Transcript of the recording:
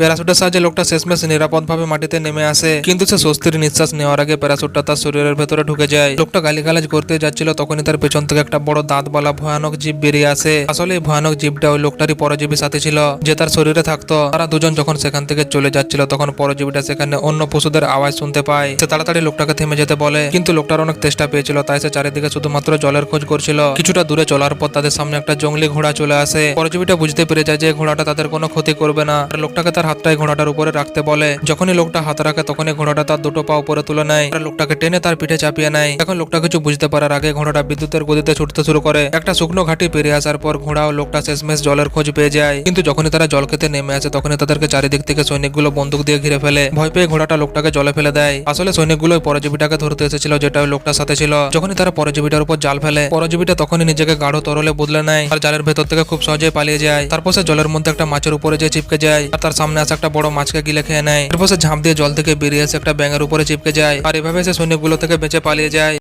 প্যারাশুটের সাহায্যে লোকটা শেষমেশ নিরাপদভাবে মাটিতে নেমে আসে। কিন্তু সে স্বস্তির নিঃশ্বাস নেওয়ার আগে প্যারাশুটটা তার শরীরের ভেতরে ঢুকে যায়। লোকটা গালিগালাজ করতে যাচ্ছিল, তখনই তার পেছন থেকে একটা বড় দাঁতওয়ালা ভয়ানক জীব বেরিয়ে আসে। আসলে এই ভয়ানক জীবটা ওই লোকটারই পরজীবী সাথে ছিল, যে তার শরীরে থাকতো। তারা দুজন যখন সেখান থেকে চলে যাচ্ছিল, তখন পরজীবীটা সেখানে অন্য পশুদের আওয়াজ শুনতে পায়। সে তাড়াতাড়ি লোকটাকে থেমে যেতে বলে, কিন্তু লোকটার অনেক চেষ্টা পেয়েছিল, তাই সে চারিদিকে শুধুমাত্র জলের খোঁজ করছিল। কিছুটা দূরে চলার পর তাদের সামনে একটা জঙ্গলি ঘোড়া চলে আসে। পরজীবীটা বুঝতে পেরে যায় যে, ঘোড়াটা তাদের কোনো ক্ষতি করবে না। আর লোকটাকে তার হাতটাই ঘোড়াটার উপরে রাখতে বলে। যখনই লোকটা হাত রাখে, তখনই ঘোড়াটা তার দুটো পা উপরে তুলে নেয়। আর লোকটাকে টেনে তার পিঠে চাপিয়ে নেয়। এখন লোকটা কিছু বুঝতে পারার আগে ঘোড়াটা বিদ্যুতের গতিতে ছুটতে শুরু করে। একটা শুকনো ঘাটি পেরিয়ে আসার পর ঘোড়া ও লোকটা শেষমেশ জলের খোঁজ পেয়ে যায়। কিন্তু যখনই তারা জল খেতে নেমে আসে, তখনই তাদেরকে চারিদিক থেকে সৈনিকগুলো বন্দুক দিয়ে ঘিরে ফেলে। ভয় পেয়ে ঘোড়াটা লোকটাকে জলে ফেলে দেয়। আসলে সৈনিকগুলো পরজীবীটাকে ধরতে এসেছিল, যেটা ওই লোকটার সাথে ছিল। যখনই তারা পরজীবীটার উপর জাল ফেলে, পরজীবীটা তখনই নিজেকে গাঢ় তরলে বদলে নেয়। আর জালের ভেতর থেকে খুব সহজে পালিয়ে যায়। তারপর সে জলের মধ্যে একটা মাছের উপরে যে চিপকে যায়। আর তার সামনে আসা একটা বড় মাছকে গিলে খেয়ে নেয়। এরপর সে ঝাঁপ দিয়ে জল থেকে বেরিয়ে এসে একটা ব্যাঙের উপরে চিপকে যায়। আর এভাবে সে সৈনিকগুলো থেকে বেঁচে পালিয়ে যায়।